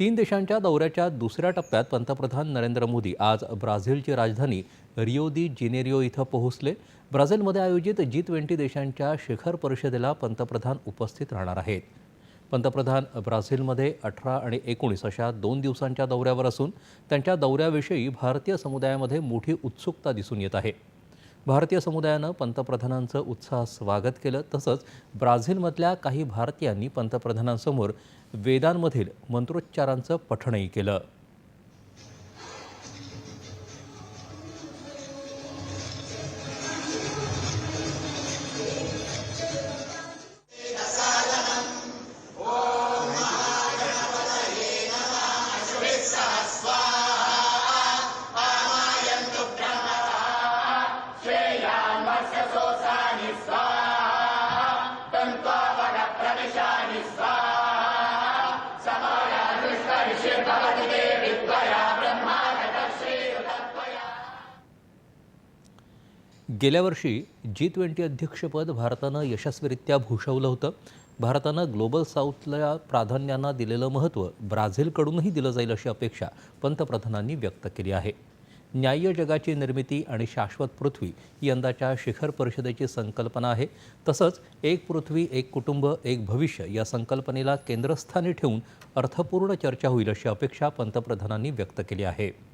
तीन देशांच्या दौऱ्याच्या दुसऱ्या टप्प्यात पंतप्रधान नरेंद्र मोदी आज ब्राझीलची राजधानी रिओ दी जेनेरिओ इथं पोहोचले. ब्राझीलमध्ये आयोजित जी ट्वेंटी देशांच्या शिखर परिषदेला पंतप्रधान उपस्थित राहणार आहेत. पंतप्रधान ब्राझीलमध्ये अठरा आणि एकोणीस अशा दोन दिवसांच्या दौऱ्यावर असून त्यांच्या दौऱ्याविषयी भारतीय समुदायामध्ये मोठी उत्सुकता दिसून येत आहे. भारतीय समुदायानं पंतप्रधानांचं उत्साह स्वागत केलं. तसंच ब्राझीलमधल्या काही भारतीयांनी पंतप्रधानांसमोर वेदांमधील मंत्रोच्चारांचं पठणही केलं. गेल्या वर्षी जी ट्वेंटी अध्यक्षपद भारतानं यशस्वीरित्या भूषवलं होतं. भारतानं ग्लोबल साऊथला प्राधान्यानं दिलेलं महत्त्व ब्राझीलकडूनही दिलं जाईल अशी अपेक्षा पंतप्रधानांनी व्यक्त केली आहे. न्याय्य जगाची निर्मिती आणि शाश्वत पृथ्वी ही यंदाच्या शिखर परिषदेची संकल्पना आहे. तसंच एक पृथ्वी एक कुटुंब एक भविष्य या संकल्पनेला केंद्रस्थानी ठेवून अर्थपूर्ण चर्चा होईल अशी अपेक्षा पंतप्रधानांनी व्यक्त केली आहे.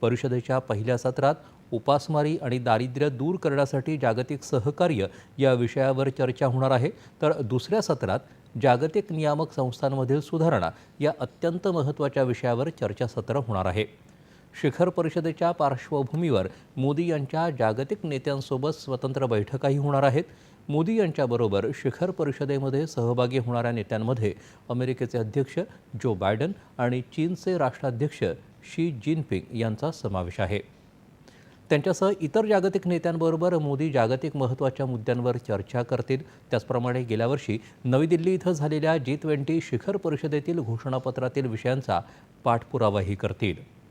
परिषदेच्या पहिल्या सत्रात उपासमारी आणि दारिद्र्य दूर करण्यासाठी जागतिक सहकार्य या विषयावर चर्चा होणार आहे. तर दुसऱ्या सत्रात जागतिक नियामक संस्थांमधील सुधारणा या अत्यंत महत्त्वाच्या विषयावर चर्चासत्र होणार आहे. शिखर परिषदेच्या पार्श्वभूमीवर मोदी यांच्या जागतिक नेत्यांसोबत स्वतंत्र बैठकाही होणार आहेत. मोदी यांच्याबरोबर शिखर परिषदेमध्ये सहभागी होणाऱ्या नेत्यांमध्ये अमेरिकेचे अध्यक्ष जो बायडन आणि चीनचे राष्ट्राध्यक्ष शी जिनपिंग यांचा समावेश आहे. त्यांच्यासह इतर जागतिक नेत्यांबरोबर मोदी जागतिक महत्त्वाच्या मुद्द्यांवर चर्चा करतील. त्याचप्रमाणे गेल्या वर्षी नवी दिल्ली इथं झालेल्या जी ट्वेंटी शिखर परिषदेतील घोषणापत्रातील विषयांचा पाठपुरावाही करतील.